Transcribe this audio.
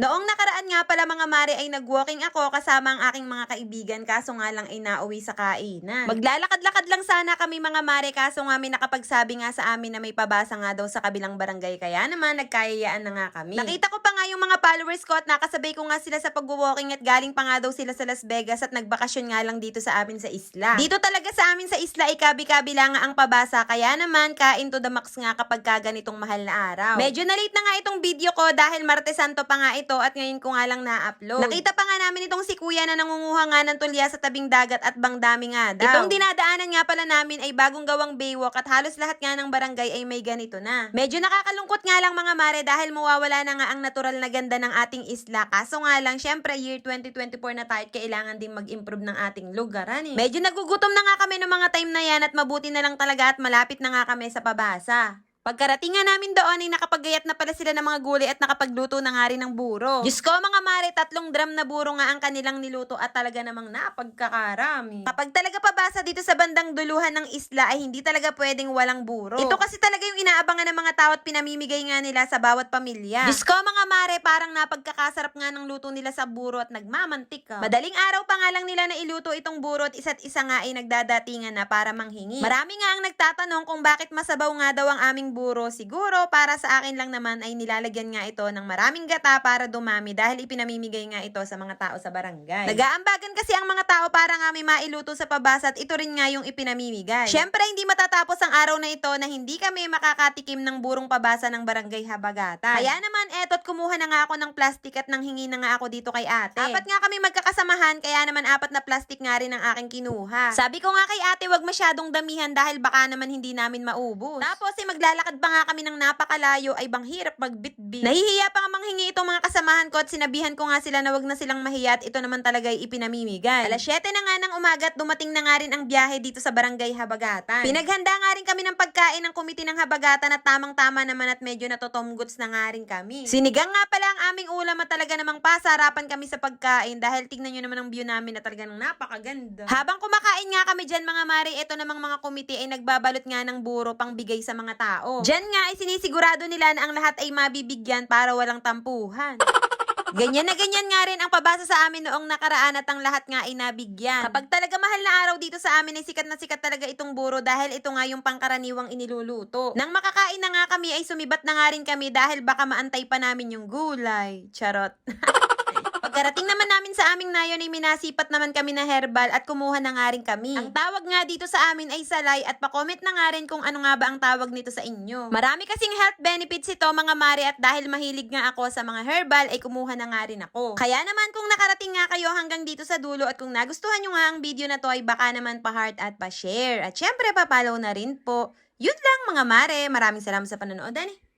Noong nakaraan nga pala mga mare ay nag-walking ako kasama ang aking mga kaibigan kaso nga lang ay nauwi sa kainan. Maglalakad-lakad lang sana kami mga mare kaso nga may nakapagsabi nga sa amin na may pabasa nga daw sa kabilang barangay kaya naman nagkayayaan na nga kami. Nakita ko pa nga yung mga followers ko at nakasabay ko nga sila sa pag-walking at galing pa nga daw sila sa Las Vegas at nagbakasyon nga lang dito sa amin sa isla. Dito talaga sa amin sa isla ay kabi-kabi lang nga ang pabasa kaya naman kain to the max nga kapag kaganitong mahal na araw. Medyo na late na nga itong video ko dahil Martes Santo pa nga ito at ngayon ko nga lang na-upload. Nakita pa nga namin itong si kuya na nangunguha nga ng tulya sa tabing dagat at bangdami nga daw. Itong dinadaanan nga pala namin ay bagong gawang baywalk at halos lahat nga ng barangay ay may ganito na. Medyo nakakalungkot nga lang mga mare dahil mawawala na nga ang natural na ganda ng ating isla. Kaso nga lang, syempre year 2024 na tayo at kailangan din mag-improve ng ating lugaran eh. Medyo nagugutom na nga kami ng mga time na yan at mabuti na lang talaga at malapit na nga kami sa pabasa. Pagkarating nga namin doon ay nakapagayat na pala sila ng mga gulay at nakapagluto na nga rin ng buro. Diyos ko mga mare, tatlong drum na buro nga ang kanilang niluto at talaga namang napagkakarami. Kapag talaga pabasa dito sa bandang duluhan ng isla ay hindi talaga pwedeng walang buro. Ito kasi talaga yung inaabangan ng mga tao at pinamimigay nga nila sa bawat pamilya. Diyos ko mga mare, parang napagkakasarap nga ng luto nila sa buro at nagmamantik ka. Madaling araw pa nga lang nila na iluto itong buro at isa't isa nga ay nagdadatingan na para manghingi. Marami nga ang nagtatanong kung bakit masabaw nga daw ang aming buro. Siguro para sa akin lang naman ay nilalagyan nga ito ng maraming gata para dumami dahil ipinamimigay nga ito sa mga tao sa barangay. Nagaambagan kasi ang mga tao para nga may mailuto sa pabasa at ito rin nga yung ipinamimigay. Syempre hindi matatapos ang araw na ito na hindi kami makakatikim ng burong pabasa ng barangay Habagatan. Kaya naman eto't kumuha na nga ako ng plastic at nang hingi na nga ako dito kay ate. Apat nga kami magkakasamahan kaya naman apat na plastic nga rin ang aking kinuha. Sabi ko nga kay ate wag masyadong damihan dahil baka naman hindi namin maubos. Tapos ay maglalakad pa nga kami ng napakalayo ay bang hirap magbitbit. Nahihiya pa nga manghingi itong mga kasamahan ko at sinabihan ko nga sila na wag na silang mahiya at ito naman talaga ay ipinamimigay. Alas 7 na nga ng umaga at dumating na nga rin ang biyahe dito sa barangay Habagatan. Pinaghanda nga rin kami ng pagkain ng komite ng Habagatan at tamang-tama naman at medyo natotomgots na nga rin kami. Sinigang nga pala ang aming ulam at talaga namang pasarapan kami sa pagkain dahil tignan nyo naman ang view namin na talaga nang napakaganda. Habang kumakain nga kami dyan mga mari, ito namang mga komite ay nagbabalot nga ng buro pang bigay sa mga tao. Dyan nga ay sinisigurado nila na ang lahat ay mabibigyan para walang tampuhan. Ganyan na ganyan nga rin ang pabasa sa amin noong nakaraan at ang lahat nga ay nabigyan. Kapag talaga mahal na araw dito sa amin ay sikat na sikat talaga itong buro dahil ito nga yung pangkaraniwang iniluluto. Nang makakain na nga kami ay sumibat na nga rin kami dahil baka maantay pa namin yung gulay. Charot. Pagkarating naman namin sa aming nayon ay minasipat naman kami na herbal at kumuha na nga rin kami. Ang tawag nga dito sa amin ay salay at pa-comment na nga rin kung ano nga ba ang tawag nito sa inyo. Marami kasing health benefits ito mga mari at dahil mahilig nga ako sa mga herbal ay kumuha na nga rin ako. Kaya naman kung nakarating nga kayo hanggang dito sa dulo at kung nagustuhan nyo nga ang video na to ay baka naman pa-heart at pa-share. At syempre pa-follow na rin po. Yun lang mga mare. Maraming salamat sa panonood. Ani.